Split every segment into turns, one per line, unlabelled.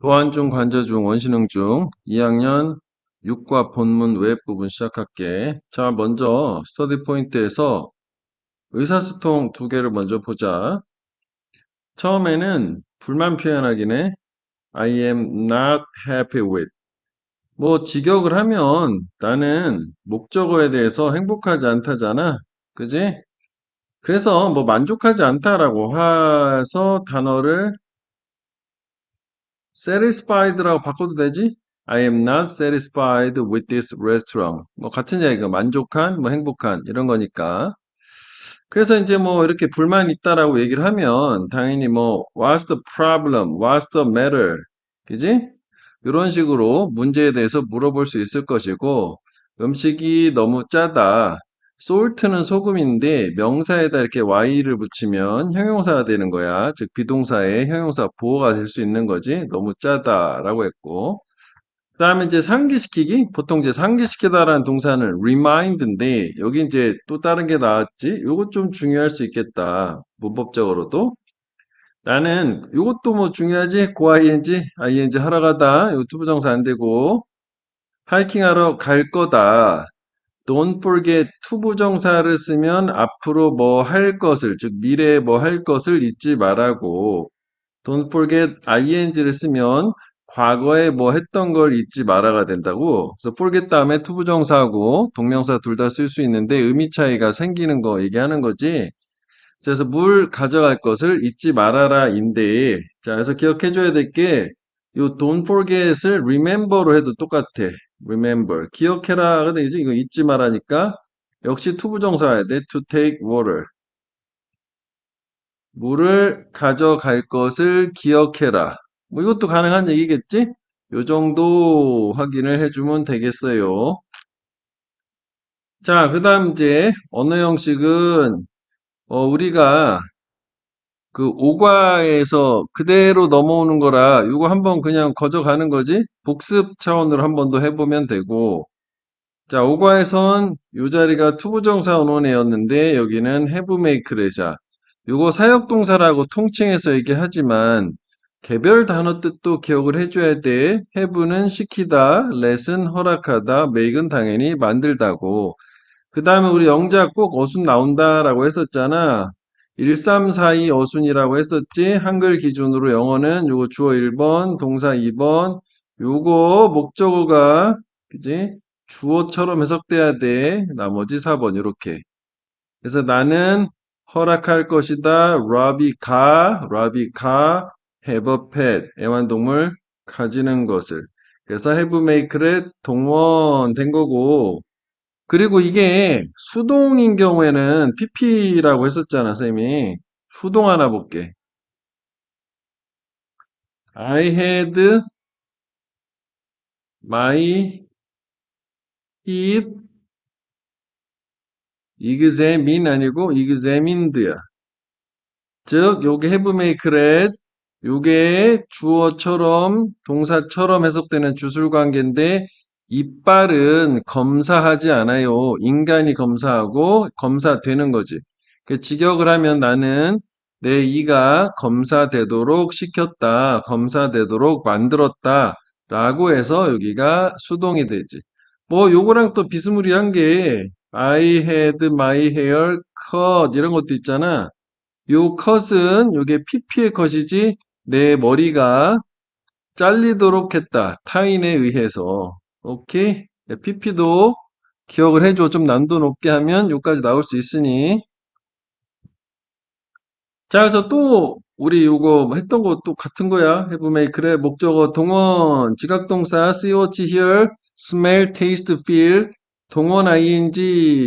도안중 관저중 원시능중 2학년 6과 본문 외 부분 시작할게. 자, 먼저 스터디 포인트에서 의사소통 두 개를 먼저 보자. 처음에는 불만 표현하기네. I am not happy with. 뭐 직역을 하면 나는 목적어에 대해서 행복하지 않다잖아. 그지? 그래서 뭐 만족하지 않다라고 해서 단어를 satisfied라고 바꿔도 되지? I am not satisfied with this restaurant. 뭐 같은 얘기가 만족한, 뭐 행복한 이런 거니까. 그래서 이제 뭐 이렇게 불만 있다라고 얘기를 하면 당연히 뭐 what's the problem? What's the matter? 그지? 이런 식으로 문제에 대해서 물어볼 수 있을 것이고 음식이 너무 짜다. Salt는 소금인데 명사에다 이렇게 y를 붙이면 형용사가 되는 거야. 즉 비동사의 형용사 보호가 될 수 있는 거지. 너무 짜다라고 했고. 그 다음에 이제 상기시키기 보통 이제 상기시키다라는 동사는 remind인데 여기 이제 또 다른 게 나왔지. 요것 좀 중요할 수 있겠다. 문법적으로도. 나는 요것도 뭐 중요하지. go ing, ing 하러 가다. 요 투부정사 안 되고 하이킹 하러 갈 거다. Don't forget 투부정사를 쓰면 앞으로 뭐 할 것을 즉 미래에 뭐 할 것을 잊지 말라고. Don't forget ing를 쓰면 과거에 뭐 했던 걸 잊지 말아가 된다고. 그래서 forget 다음에 투부정사하고 동명사 둘 다 쓸 수 있는데 의미 차이가 생기는 거 얘기하는 거지. 그래서 물 가져갈 것을 잊지 말아라 인데 자 그래서 기억해 줘야 될 게 요 don't forget을 remember로 해도 똑같아 remember. 기억해라. 근데 이제 이거 잊지 말라니까 역시 투부정사야. 돼 to take water. 물을 가져갈 것을 기억해라. 뭐 이것도 가능한 얘기겠지? 요 정도 확인을 해주면 되겠어요. 자 그 다음 이제 언어 형식은 어, 우리가 그 오과에서 그대로 넘어오는 거라 이거 한번 그냥 거져가는 거지? 복습 차원으로 한 번 더 해보면 되고. 자 오과에선 요 자리가 투부정사 언어네였는데 여기는 have make 레자. 요거 사역동사라고 통칭해서 얘기하지만 개별 단어 뜻도 기억을 해줘야 돼. have는 시키다 let은 허락하다 make은 당연히 만들다고. 그 다음에 우리 영작 꼭 어순 나온다 라고 했었잖아 1342 어순이라고 했었지. 한글 기준으로 영어는 요거 주어 1번, 동사 2번, 요거 목적어가 그지? 주어처럼 해석돼야 돼. 나머지 4번 이렇게. 그래서 나는 허락할 것이다. 라비가, 라비가, have a pet, 애완동물 가지는 것을. 그래서 have make를 동원 된 거고, 그리고 이게 수동인 경우에는 pp라고 했었잖아, 쌤이. 수동 하나 볼게. I had my hip examined 아니고 examined야. 즉, 요게 have makered, 요게 주어처럼, 동사처럼 해석되는 주술 관계인데, 이빨은 검사하지 않아요. 인간이 검사하고 검사되는 거지. 그 직역을 하면 나는 내 이가 검사되도록 시켰다. 검사되도록 만들었다. 라고 해서 여기가 수동이 되지. 뭐 요거랑 또 비스무리한 게 I had my hair cut 이런 것도 있잖아. 요 cut은 요게 pp의 컷이지 내 머리가 잘리도록 했다. 타인에 의해서. 오케이. PP도 기억을 해줘. 좀 난도 높게 하면 여기까지 나올 수 있으니. 자, 그래서 또 우리 요거 했던 거 또 같은 거야. 그래 목적어 동원 지각동사 see, watch, hear, smell, taste, feel 동원 ing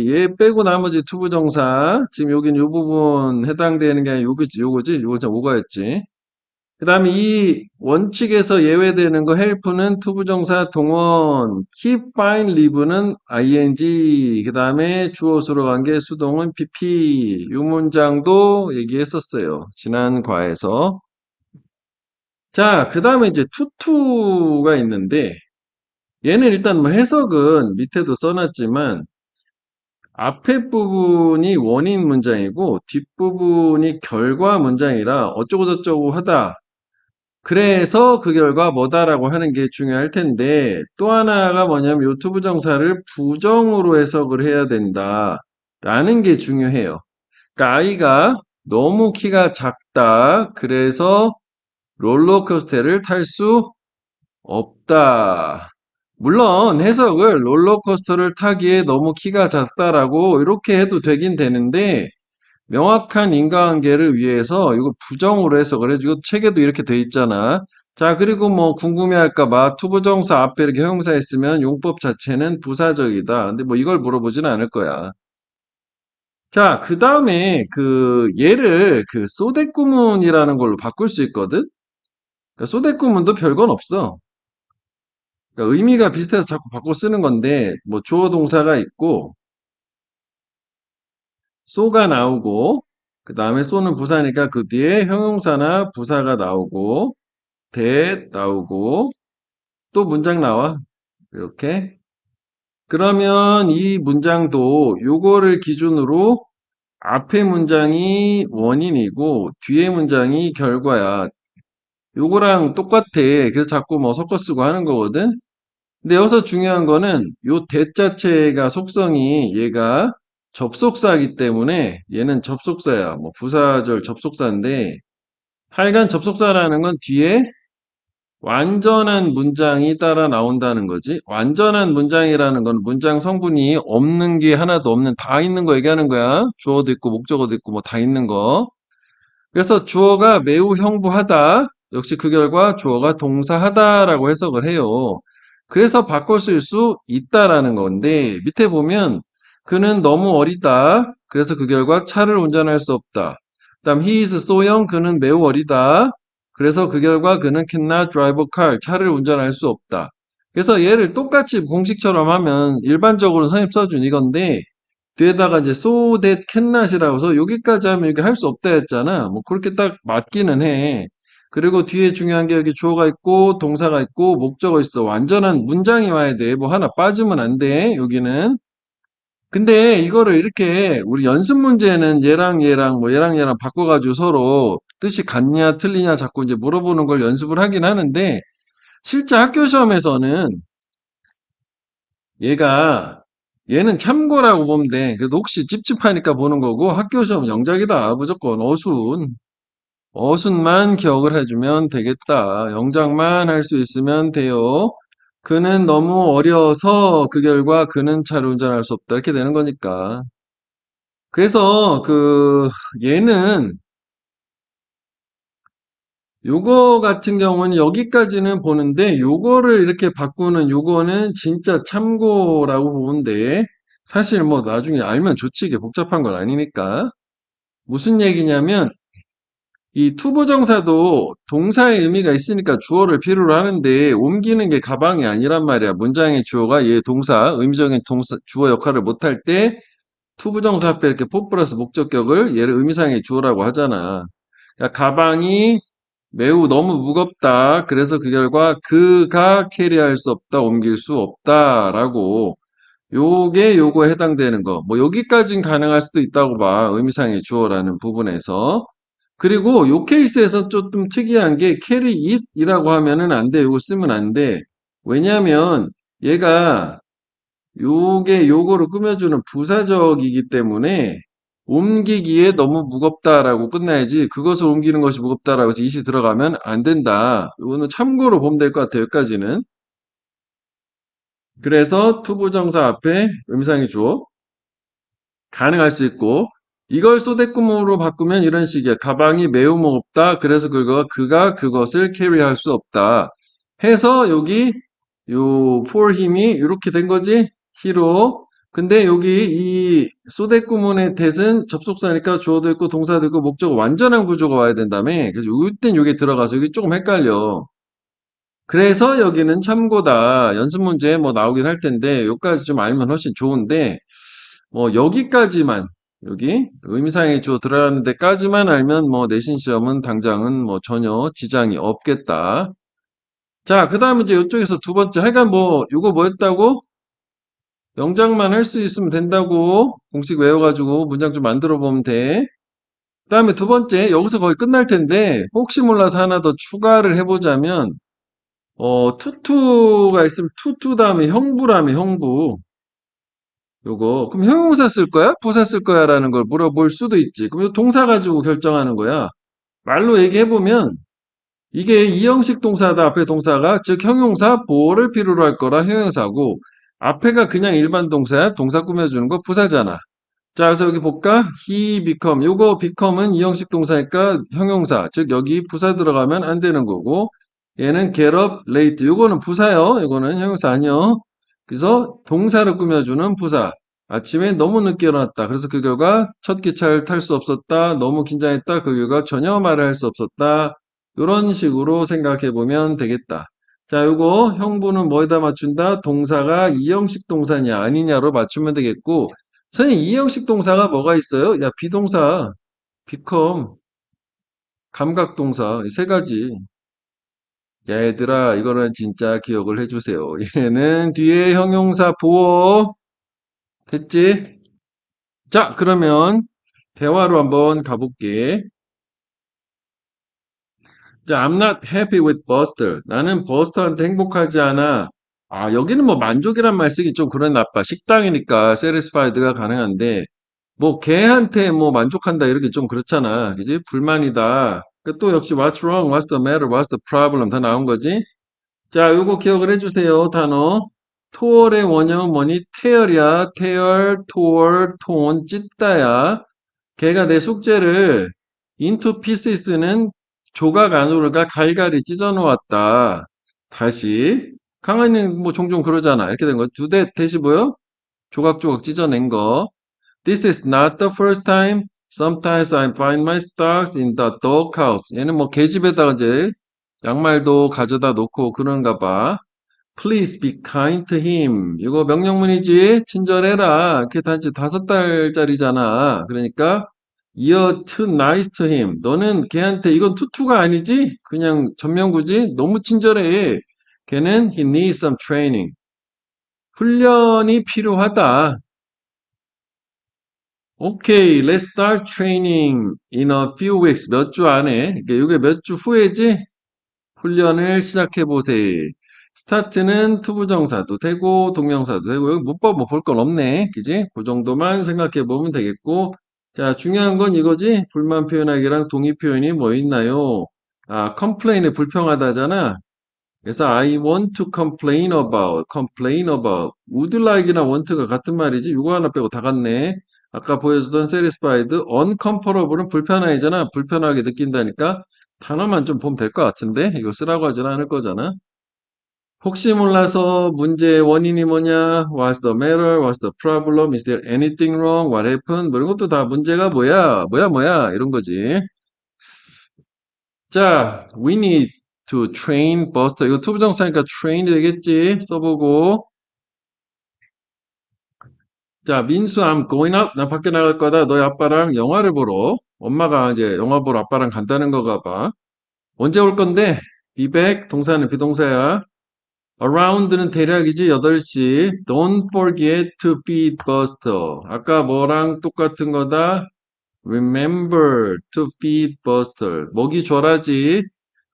얘 빼고 나머지 투부정사 지금 여긴 요 부분 해당되는 게 아니라 요거지 요거지 요거 참 오가였지. 그 다음에 이 원칙에서 예외되는 거 help는 투부정사 동원, keep, find, live는 ing, 그 다음에 주어수로 간 게 수동은 pp. 이 문장도 얘기했었어요. 지난 과에서. 자, 그 다음에 이제 투투가 있는데 얘는 일단 뭐 해석은 밑에도 써놨지만 앞에 부분이 원인 문장이고 뒷부분이 결과 문장이라 어쩌고저쩌고 하다 그래서 그 결과 뭐다라고 하는 게 중요할 텐데 또 하나가 뭐냐면 요 투부 정사를 부정으로 해석을 해야 된다라는 게 중요해요. 그러니까 아이가 너무 키가 작다. 그래서 롤러코스터를 탈 수 없다. 물론 해석을 롤러코스터를 타기에 너무 키가 작다라고 이렇게 해도 되긴 되는데 명확한 인과관계를 위해서 이거 부정으로 해석을 해주고 책에도 이렇게 돼 있잖아. 자, 그리고 뭐 궁금해할까봐 투부정사 앞에 이렇게 형용사 있으면 용법 자체는 부사적이다. 근데 뭐 이걸 물어보지는 않을 거야. 자, 그 다음에 그 얘를 그 소대꾸문이라는 걸로 바꿀 수 있거든? 그러니까 소대꾸문도 별건 없어. 그러니까 의미가 비슷해서 자꾸 바꿔 쓰는 건데, 뭐 주어 동사가 있고, 쏘가 나오고, 그 다음에 쏘는 부사니까 그 뒤에 형용사나 부사가 나오고, 대 나오고, 또 문장 나와. 이렇게. 그러면 이 문장도 요거를 기준으로 앞에 문장이 원인이고 뒤에 문장이 결과야. 요거랑 똑같아. 그래서 자꾸 뭐 섞어 쓰고 하는 거거든. 근데 여기서 중요한 거는 요 대 자체가 속성이 얘가 접속사이기 때문에 얘는 접속사야. 뭐 부사절 접속사인데 하여간 접속사라는 건 뒤에 완전한 문장이 따라 나온다는 거지. 완전한 문장이라는 건 문장 성분이 없는 게 하나도 없는 다 있는 거 얘기하는 거야. 주어도 있고 목적어도 있고 뭐 다 있는 거. 그래서 주어가 매우 형부하다. 역시 그 결과 주어가 동사하다라고 해석을 해요. 그래서 쓸수 있다라는 건데 밑에 보면 그는 너무 어리다. 그래서 그 결과 차를 운전할 수 없다. 그 다음 he is so young. 그는 매우 어리다. 그래서 그 결과 그는 cannot drive a car. 차를 운전할 수 없다. 그래서 얘를 똑같이 공식처럼 하면 일반적으로 선생님 써준 이건데 뒤에다가 이제 so that cannot이라고 해서 여기까지 하면 이렇게 할 수 없다 했잖아. 뭐 그렇게 딱 맞기는 해. 그리고 뒤에 중요한 게 여기 주어가 있고 동사가 있고 목적어 있어. 완전한 문장이 와야 돼. 뭐 하나 빠지면 안 돼. 여기는. 근데 이거를 이렇게 우리 연습 문제는 얘랑 얘랑 뭐 얘랑 얘랑 바꿔가지고 서로 뜻이 같냐 틀리냐 자꾸 이제 물어보는 걸 연습을 하긴 하는데 실제 학교 시험에서는 얘가 얘는 참고라고 보면 돼. 그래도 혹시 찝찝하니까 보는 거고 학교 시험 영작이다. 무조건 어순. 어순만 기억을 해주면 되겠다. 영작만 할 수 있으면 돼요. 그는 너무 어려서 그 결과 그는 차를 운전할 수 없다. 이렇게 되는 거니까. 그래서 그 얘는 요거 같은 경우는 여기까지는 보는데 요거를 이렇게 바꾸는 요거는 진짜 참고라고 보는데 사실 뭐 나중에 알면 좋지 이게 복잡한 건 아니니까 무슨 얘기냐면 이 투부정사도 동사의 의미가 있으니까 주어를 필요로 하는데 옮기는 게 가방이 아니란 말이야. 문장의 주어가 얘 동사, 의미적인 동사, 주어 역할을 못할 때 투부정사 앞에 이렇게 포 플러스 목적격을 얘를 의미상의 주어라고 하잖아. 그러니까 가방이 매우 너무 무겁다. 그래서 그 결과 그가 캐리할 수 없다, 옮길 수 없다라고 요게 요거에 해당되는 거. 뭐 여기까지는 가능할 수도 있다고 봐. 의미상의 주어라는 부분에서. 그리고 요 케이스에서 조금 특이한 게 carry it이라고 하면은 안 돼. 요거 쓰면 안 돼. 왜냐면 얘가 요게 요거를 꾸며주는 부사적이기 때문에 옮기기에 너무 무겁다라고 끝나야지 그것을 옮기는 것이 무겁다라고 해서 it이 들어가면 안 된다. 이거는 참고로 보면 될 것 같아요. 여기까지는. 그래서 투부정사 앞에 의미상의 주어 가능할 수 있고 이걸 소대꾸문으로 바꾸면 이런 식이야. 가방이 매우 무겁다. 그래서 그가 그가 그것을 캐리할 수 없다. 해서 여기 요 for 힘이 이렇게 된 거지. 히로. 근데 여기 이 소대꾸문의 대은 접속사니까 주어도 있고 동사도 있고 목적어 완전한 구조가 와야 된다며. 그래서 이땐 여기 들어가서 여기 조금 헷갈려. 그래서 여기는 참고다. 연습 문제 뭐 나오긴 할 텐데 여기까지 좀 알면 훨씬 좋은데 뭐 여기까지만 여기 의미상의 주어 들어가는 데까지만 알면 뭐 내신 시험은 당장은 뭐 전혀 지장이 없겠다. 자, 그 다음에 이제 이쪽에서 두 번째 하여간 뭐 이거 뭐였다고? 영장만 할 수 있으면 된다고 공식 외워가지고 문장 좀 만들어 보면 돼. 다음에 두 번째, 여기서 거의 끝날 텐데, 혹시 몰라서 하나 더 추가를 해보자면, 어, 투투가 있으면 투투 다음에 형부라며, 형부. 요거. 그럼 형용사 쓸 거야? 부사 쓸 거야? 라는 걸 물어볼 수도 있지. 그럼 요 동사 가지고 결정하는 거야. 말로 얘기해 보면, 이게 이형식 동사다. 앞에 동사가, 즉, 형용사 보호를 필요로 할 거라 형용사고, 앞에가 그냥 일반 동사야. 동사 꾸며주는 거 부사잖아. 자, 그래서 여기 볼까? he become. 요거 become은 이형식 동사니까 형용사. 즉, 여기 부사 들어가면 안 되는 거고, 얘는 get up late. 요거는 부사요. 요거는 형용사 아니요. 그래서 동사를 꾸며주는 부사. 아침에 너무 늦게 일어났다. 그래서 그 결과 첫 기차를 탈 수 없었다. 너무 긴장했다. 그 결과 전혀 말을 할 수 없었다. 이런 식으로 생각해 보면 되겠다. 자, 요거 형부는 뭐에다 맞춘다? 동사가 이형식 동사냐 아니냐로 맞추면 되겠고 선생님, 이형식 동사가 뭐가 있어요? 야, 비동사, become, 감각동사, 이세 가지. 야, 얘들아, 이거는 진짜 기억을 해주세요. 얘는 뒤에 형용사 보어. 됐지? 자, 그러면 대화로 한번 가볼게. 자, I'm not happy with Buster. 나는 버스터한테 행복하지 않아. 아, 여기는 뭐 만족이란 말 쓰기 좀 그런 나빠. 식당이니까 satisfied가 가능한데, 뭐 걔한테 뭐 만족한다 이렇게 좀 그렇잖아. 그지? 불만이다. 그또 역시 what's wrong, what's the matter, what's the problem 다 나온 거지. 자, 요거 기억을 해주세요. 단어. 토얼의 원형은 뭐니? tear이야. tear, tore, torn, 찢다야. 걔가 내 숙제를 into pieces는 조각 안으로가 갈갈이 찢어 놓았다. 다시. 강한이는 뭐 종종 그러잖아. 이렇게 된 거. 두 대 대시 보여? 조각조각 찢어낸 거. This is not the first time. Sometimes I find my stocks in the doghouse. 얘는 뭐 계집에다가 이제 양말도 가져다 놓고 그런가 봐. Please be kind to him. 이거 명령문이지. 친절해라. 이렇게 단지 다섯 달짜리잖아. 그러니까 You're too nice to him. 너는 걔한테 이건 투투가 아니지? 그냥 전명구지? 너무 친절해. 걔는 he needs some training. 훈련이 필요하다. 오케이, let's start training in a few weeks. 몇 주 안에. 이게 이게 몇 주 후에지? 훈련을 시작해 보세요. 스타트는 투부정사도 되고 동명사도 되고 여기 문법 뭐 볼 건 없네. 그지? 그 정도만 생각해 보면 되겠고. 자, 중요한 건 이거지? 불만 표현하기랑 동의 표현이 뭐 있나요? 아, complain이 불평하다잖아. 그래서 I want to complain about, complain about. would like이나 want가 같은 말이지. 이거 하나 빼고 다 같네. 아까 보여주던 satisfied, uncomfortable은 불편하잖아. 불편하게 느낀다니까 단어만 좀 보면 될 것 같은데 이거 쓰라고 하진 않을 거잖아. 혹시 몰라서 문제의 원인이 뭐냐? What's the matter? What's the problem? Is there anything wrong? What happened? 뭐 이런 것도 다 문제가 뭐야? 뭐야 뭐야? 이런 거지. 자, we need to train Buster. 이거 투부정사니까 train 되겠지? 써보고. 자, 민수, I'm going out. 나 밖에 나갈 거다. 너희 아빠랑 영화를 보러. 엄마가 이제 영화 보러 아빠랑 간다는 거가 봐. 언제 올 건데? be back. 동사는 비동사야. around는 대략이지. 8시. Don't forget to feed Buster. 아까 뭐랑 똑같은 거다? Remember to feed Buster. 먹이 줘라지.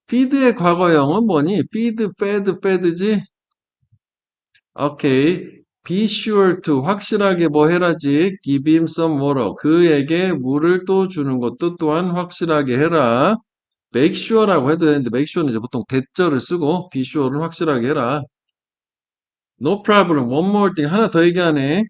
feed의 과거형은 뭐니? feed, fed, fed지? 오케이. Be sure to 확실하게 뭐 해라지. Give him some water. 그에게 물을 또 주는 것도 또한 확실하게 해라. Make sure라고 해도 되는데 make sure는 이제 보통 대절을 쓰고 be sure는 확실하게 해라. No problem. One more thing. 하나 더 얘기하네.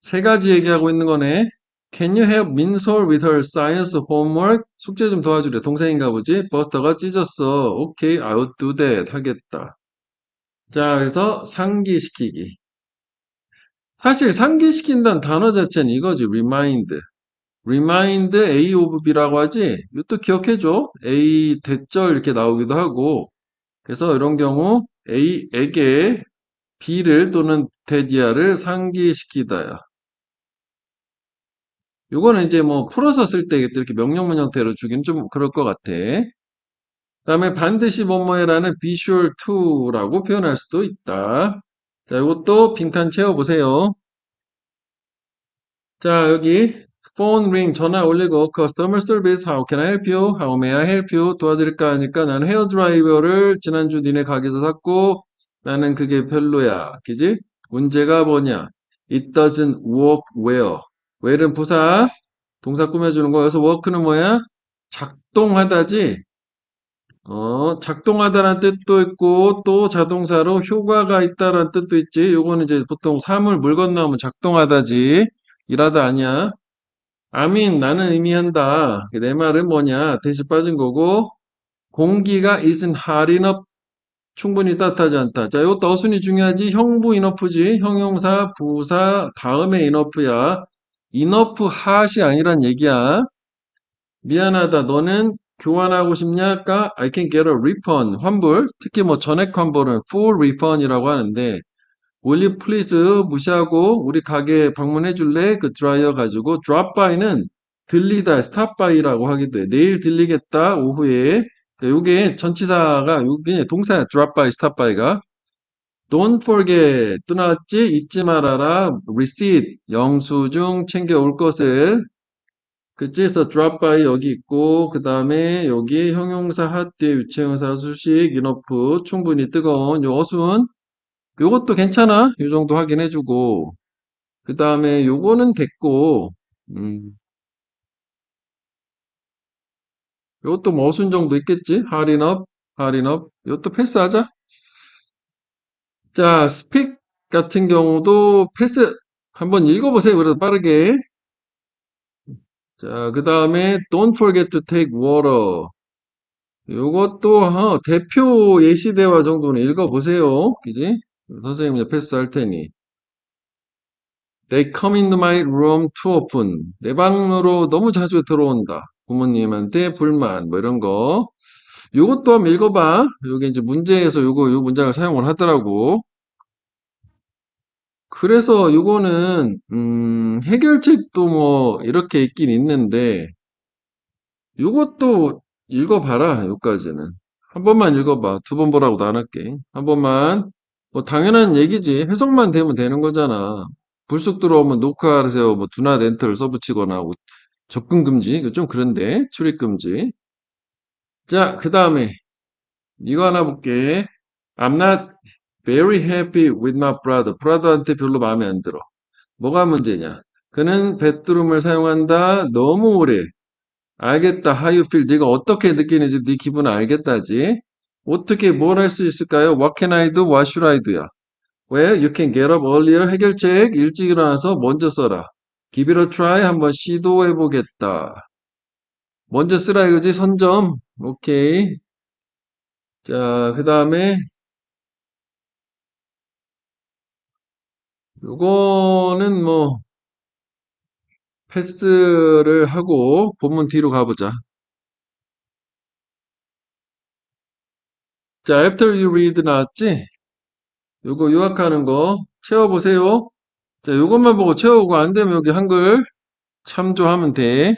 세 가지 얘기하고 있는 거네. Can you help Min솔 with her science homework? 숙제 좀 도와주래. 동생인가 보지? 버스터가 찢었어. 오케이, I'll do that. 하겠다. 자, 그래서 상기시키기. 사실 상기시킨다는 단어 자체는 이거지. remind. remind A of B라고 하지. 이것도 기억해줘. A 대절 이렇게 나오기도 하고. 그래서 이런 경우 A에게 B를 또는 대디아를 상기시키다야. 요거는 이제 뭐 풀어서 쓸 때 이렇게 명령문 형태로 주긴 좀 그럴 것 같아. 그 다음에 반드시 뭐뭐해라는 sure to라고 표현할 수도 있다. 자, 이것도 빈칸 채워보세요. 자, 여기 phone ring 전화 올리고 customer service how can I help you? how may I help you? 도와드릴까 하니까 나는 헤어 드라이버를 지난주 니네 가게에서 샀고 나는 그게 별로야. 그지? 문제가 뭐냐? It doesn't work well. well은 부사 동사 꾸며주는 거. 여기서 work는 뭐야? 작동하다지. 어, 작동하다라는 뜻도 있고 또 자동사로 효과가 있다라는 뜻도 있지. 요거는 이제 보통 사물 물 건너면 작동하다지. 일하다 아니야. 아민 나는 의미한다. 내 말은 뭐냐? 대시 빠진 거고 공기가 isn't hot enough 충분히 따뜻하지 않다. 자, 이것도 어순이 중요하지. 형부 enough지. 형용사 부사 다음에 enough야. enough hot이 아니란 얘기야. 미안하다. 너는 교환하고 싶냐까? I can get a refund. 환불. 특히 뭐 전액 환불은 full refund이라고 하는데 will you please 무시하고 우리 가게 방문해 줄래? 그 드라이어 가지고 drop by는 들리다 stop by라고 하기도 해. 내일 들리겠다. 오후에. 요게 전치사가 요게 동사야. drop by, stop by가. Don't forget. 또 나왔지? 잊지 말아라. receipt. 영수증 챙겨올 것을. 그래서 drop by 여기 있고, 그 다음에 여기 형용사 핫 뒤에 유체형사 수식, enough, 충분히 뜨거운 요 어순. 요것도 괜찮아. 요 정도 확인해주고. 그 다음에 요거는 됐고, 음, 요것도 뭐 어순 정도 있겠지? hard enough, hard enough. 요것도 패스하자. 자, speak 같은 경우도 패스 한번 읽어보세요. 그래도 빠르게. 자, 그 다음에 don't forget to take water. 요것도 어, 대표 예시 대화 정도는 읽어보세요. 그지? 선생님 이제 패스할 테니. They come into my room too often. 내 방으로 너무 자주 들어온다. 부모님한테 불만 뭐 이런 거. 요것도 한번 읽어봐. 요게 이제 문제에서 요거 요 문장을 사용을 하더라고. 그래서 요거는 음, 해결책도 뭐 이렇게 있긴 있는데 요것도 읽어봐라. 요까지는 한 번만 읽어봐. 두 번 보라고도 안 할게. 한 번만 뭐 당연한 얘기지. 해석만 되면 되는 거잖아. 불쑥 들어오면 녹화하세요. 뭐 두나 렌트를 써붙이거나 뭐 접근 금지. 좀 그런데 출입 금지. 자, 그 다음에 이거 하나 볼게. I'm not very happy with my brother. brother한테 별로 마음에 안 들어. 뭐가 문제냐? 그는 bedroom을 사용한다. 너무 오래. 알겠다. How you feel. 네가 어떻게 느끼는지 네 기분을 알겠다지. 어떻게 뭘 할 수 있을까요? What can I do? What should I do야. 왜? You can get up earlier. 해결책 일찍 일어나서 먼저 써라. Give it a try. 한번 시도해 보겠다. 먼저 쓰라 이거지? 선점. 오케이. 자, 그 다음에 요거는 뭐 패스를 하고 본문 뒤로 가보자. 자, after you read 나왔지? 요거 요약하는 거 채워보세요. 자, 요것만 보고 채우고 안 되면 여기 한글 참조하면 돼.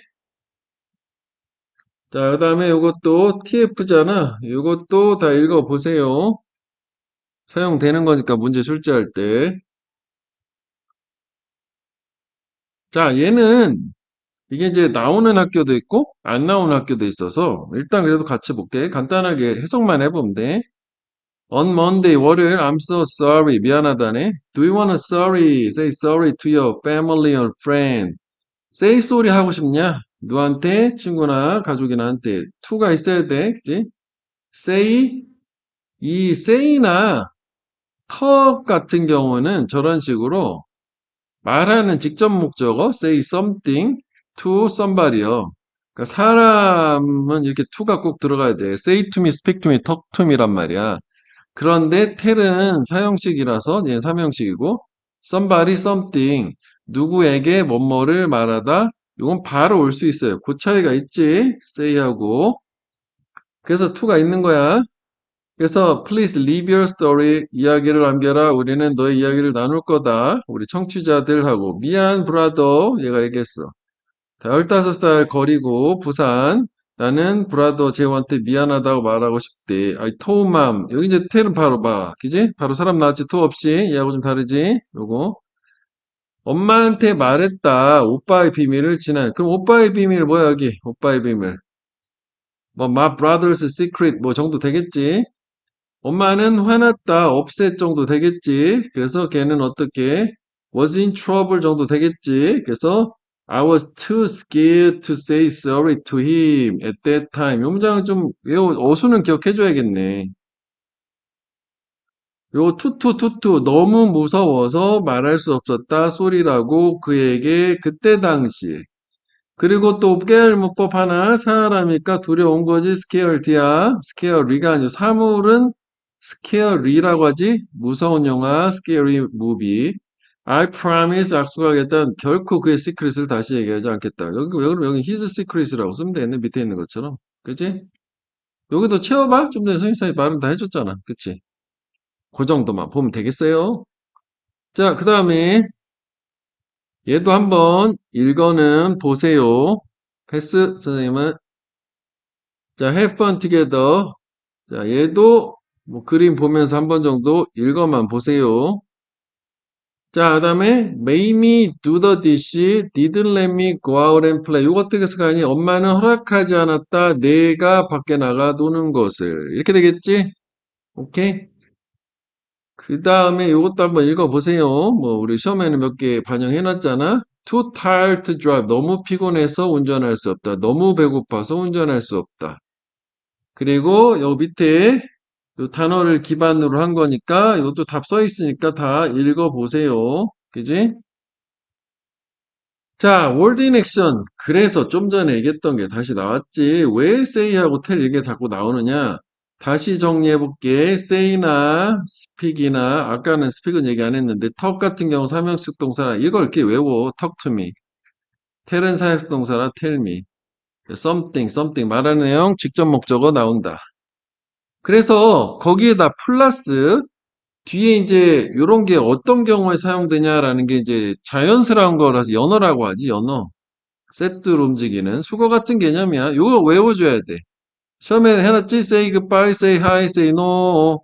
자, 그 다음에 요것도 TF잖아. 요것도 다 읽어보세요. 사용되는 거니까 문제 출제할 때. 자, 얘는 이게 이제 나오는 학교도 있고 안 나오는 학교도 있어서 일단 그래도 같이 볼게. 간단하게 해석만 해보면 돼. On Monday, 월요일, I'm so sorry. 미안하다네. Do you want to sorry? Say sorry to your family or friend. Say sorry 하고 싶냐? 누구한테? 친구나 가족이나 한테. to가 있어야 돼. 그치? Say, 이 say나 talk 같은 경우는 저런 식으로 말하는 직접 목적어 say something to somebody요. 그러니까 사람은 이렇게 to가 꼭 들어가야 돼. say to me, speak to me, talk to me란 말이야. 그런데 tell은 사형식이라서 얘는 삼형식이고 somebody, something 누구에게 뭐뭐를 말하다 이건 바로 올 수 있어요. 그 차이가 있지 say하고 그래서 to가 있는 거야. 그래서 please leave your story 이야기를 남겨라. 우리는 너의 이야기를 나눌 거다. 우리 청취자들하고 미안 브라더 얘가 얘기했어. 자, 15살 거리고 부산 나는 브라더 제우한테 미안하다고 말하고 싶대. 아이 토우맘 여기 이제 테는 바로 봐. 그지? 바로 사람 나왔지 토 없이 얘하고 좀 다르지? 요거 엄마한테 말했다. 오빠의 비밀을 지난. 그럼 오빠의 비밀 뭐야, 여기? 오빠의 비밀. 뭐, my brother's secret 뭐 정도 되겠지? 엄마는 화났다. upset 정도 되겠지? 그래서 걔는 어떻게? was in trouble 정도 되겠지? 그래서 I was too scared to say sorry to him at that time. 요 문장은 좀 외워, 어수는 기억해줘야겠네. 요 투투 투투 너무 무서워서 말할 수 없었다 소리라고 그에게 그때 당시 그리고 또 깨알 문법 하나 사람이니까 두려운 거지 scared야 scare가 아니고 사물은 scare라고 하지 무서운 영화 scary movie I promise 약속하겠다 결코 그의 secret을 다시 얘기하지 않겠다 여기 왜 그러면 여기 his secret이라고 쓰면 되겠네 밑에 있는 것처럼 그치? 여기도 채워봐 좀 전에 선생님이 말은 다 해줬잖아 그치? 그 정도만 보면 되겠어요? 자, 그 다음에 얘도 한번 읽어는 보세요. 패스 선생님은 자, have fun together. 자, 얘도 뭐 그림 보면서 한 번 정도 읽어만 보세요. 자, 그 다음에 made me do the dish, didn't let me go out and play. 이거 어떻게 해석하니? 엄마는 허락하지 않았다. 내가 밖에 나가 노는 것을. 이렇게 되겠지? 오케이? 그 다음에 이것도 한번 읽어보세요. 뭐 우리 시험에는 몇 개 반영해놨잖아. Too tired to drive. 너무 피곤해서 운전할 수 없다. 너무 배고파서 운전할 수 없다. 그리고 여기 밑에 이 단어를 기반으로 한 거니까 이것도 답 써 있으니까 다 읽어보세요. 그지? 자, word in action. 그래서 좀 전에 얘기했던 게 다시 나왔지. 왜 say하고 tell 이게 자꾸 나오느냐? 다시 정리해 볼게. say나 speak이나 아까는 speak은 얘기 안 했는데 talk 같은 경우 삼형식 동사나 이걸 이렇게 외워. talk to me. tell은 사역식 동사나 tell me. something, something 말하는 내용 직접 목적어 나온다. 그래서 거기에다 플러스 뒤에 이제 이런 게 어떤 경우에 사용되냐라는 게 이제 자연스러운 거라서 연어라고 하지 연어. 세트로 움직이는 수거 같은 개념이야. 이거 외워줘야 돼. 시험에 해놨지? Say goodbye, say hi, say no.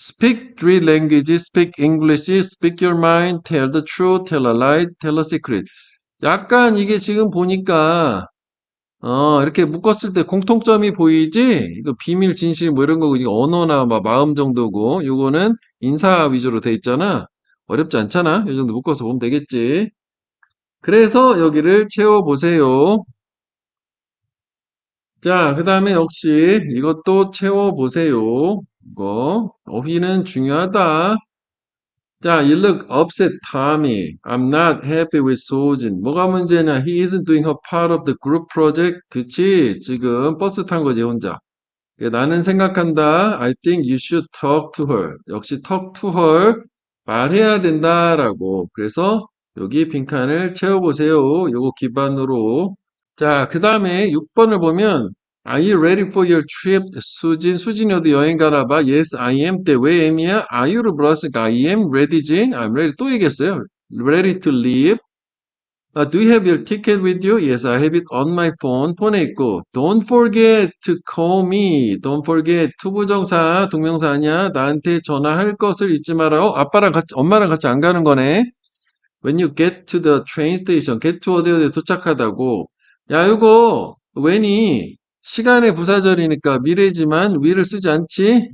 Speak three languages, speak English, speak your mind, tell the truth, tell a lie, tell a secret. 약간 이게 지금 보니까 어, 이렇게 묶었을 때 공통점이 보이지? 이거 비밀, 진실 뭐 이런 거고, 이거 언어나 막 마음 정도고, 요거는 인사 위주로 돼 있잖아. 어렵지 않잖아. 이 정도 묶어서 보면 되겠지. 그래서 여기를 채워보세요. 자, 그 다음에 역시 이것도 채워보세요. 이거, 어휘는 중요하다. 자, you look upset, Tommy. I'm not happy with Sojin. 뭐가 문제냐? He isn't doing her part of the group project. 그치? 지금 버스 탄 거지, 혼자. 예, 나는 생각한다. I think you should talk to her. 역시 talk to her. 말해야 된다라고. 그래서 여기 빈칸을 채워보세요. 요거 기반으로. 자, 그 다음에 6번을 보면 Are you ready for your trip? 수진, 수진이 어디 여행 가나 봐. Yes, I am. 때 왜 am이야? Are you를 물었으니까 I am ready지? I'm ready. 또 얘기했어요. Ready to leave. Uh, do you have your ticket with you? Yes, I have it on my phone. 폰에 있고. Don't forget to call me. Don't forget. 투부정사, 동명사 아니야. 나한테 전화할 것을 잊지. 어, 아빠랑 같이, 엄마랑 같이 안 가는 거네. When you get to the train station. get to 어디 어디 도착하다고. 야, 이거, when이 시간의 부사절이니까 미래지만 will을 쓰지 않지?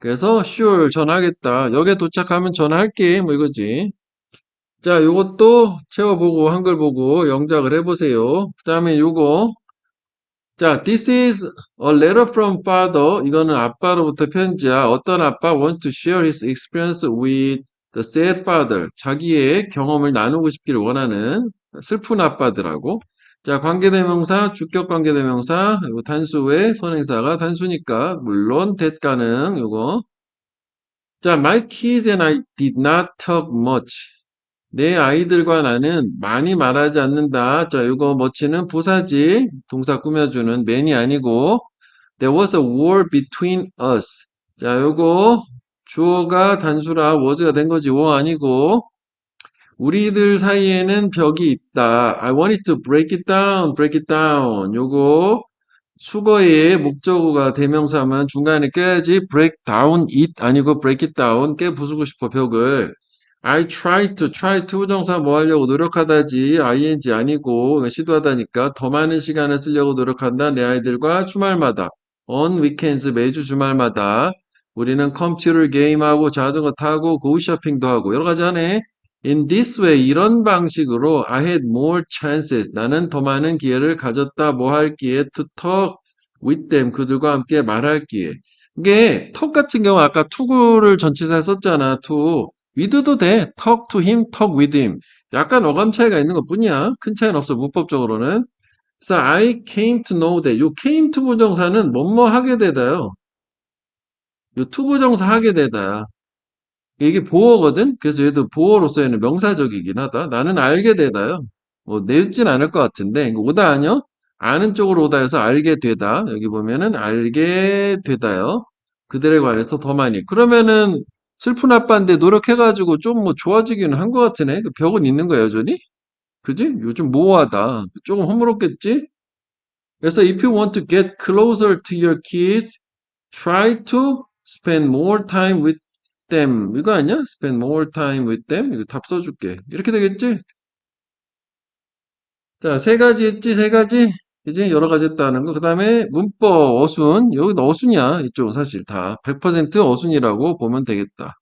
그래서 sure 전화하겠다. 역에 도착하면 전화할게. 뭐 이거지. 자, 요것도 채워보고 한글 보고 영작을 해보세요. 그 다음에 요거 자, this is a letter from father. 이거는 아빠로부터 편지야. 어떤 아빠 wants to share his experience with the sad father. 자기의 경험을 나누고 싶기를 원하는 슬픈 아빠들하고. 자, 관계대명사, 주격 관계대명사, 이거 단수 외 선행사가 단수니까 물론 that 가능 요거. 자, my kids and I did not talk much. 내 아이들과 나는 많이 말하지 않는다. 자, 이거 멋지는 부사지. 동사 꾸며주는 man이 아니고 there was a war between us. 자, 요거 주어가 단수라 was가 된 거지. war 아니고 우리들 사이에는 벽이 있다. I wanted to break it down, break it down. 요거 수거의 목적어가 대명사면 중간에 껴야지 break down it 아니고 break it down 깨 부수고 싶어 벽을 I try to, try to 부정사 뭐 하려고 노력하다지, ing 아니고, 시도하다니까, 더 많은 시간을 쓰려고 노력한다, 내 아이들과 주말마다. on weekends, 매주 주말마다. 우리는 컴퓨터 게임하고, 자전거 타고, 고우 쇼핑도 하고, 여러 가지 하네. In this way, 이런 방식으로, I had more chances. 나는 더 많은 기회를 가졌다, 뭐 할 기회, to talk with them. 그들과 함께 말할 기회. 이게, 턱 같은 경우, 아까 to를 전치사에 썼잖아, to. with도 돼. talk to him, talk with him. 약간 어감 차이가 있는 것 뿐이야. 큰 차이는 없어, 문법적으로는. 그래서 I came to know that. 요 came to 부정사는 뭐뭐 하게 되다요. 요 to 부정사 하게 되다. 이게 보어거든? 그래서 얘도 보어로서는 명사적이긴 하다. 나는 알게 되다요. 뭐, 내진 않을 것 같은데, 이거 오다 아니요? 아는 쪽으로 오다 해서 알게 되다. 여기 보면은 알게 되다요. 그들에 관해서 더 많이. 그러면은 슬픈 아빠인데 노력해가지고 좀 뭐 좋아지기는 한 것 같으네. 그 벽은 있는 거야, 여전히? 그지? 요즘 모호하다. 조금 허물었겠지? 그래서 if you want to get closer to your kids, try to spend more time with them. 이거 아니야? spend more time with them. 이거 답 써줄게. 이렇게 되겠지? 자, 세 가지 했지, 세 가지? 이제 여러 가지 했다는 거. 그 다음에 문법, 어순. 여기 어순이야. 이쪽은 사실 다. 100% 어순이라고 보면 되겠다.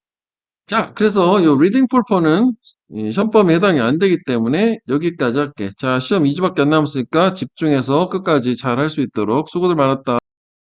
자, 그래서 요 리딩 폴퍼는 이 시험범위 해당이 안 되기 때문에 여기까지 할게. 자, 시험 2주밖에 안 남았으니까 집중해서 끝까지 잘 할 수 있도록 수고들 많았다.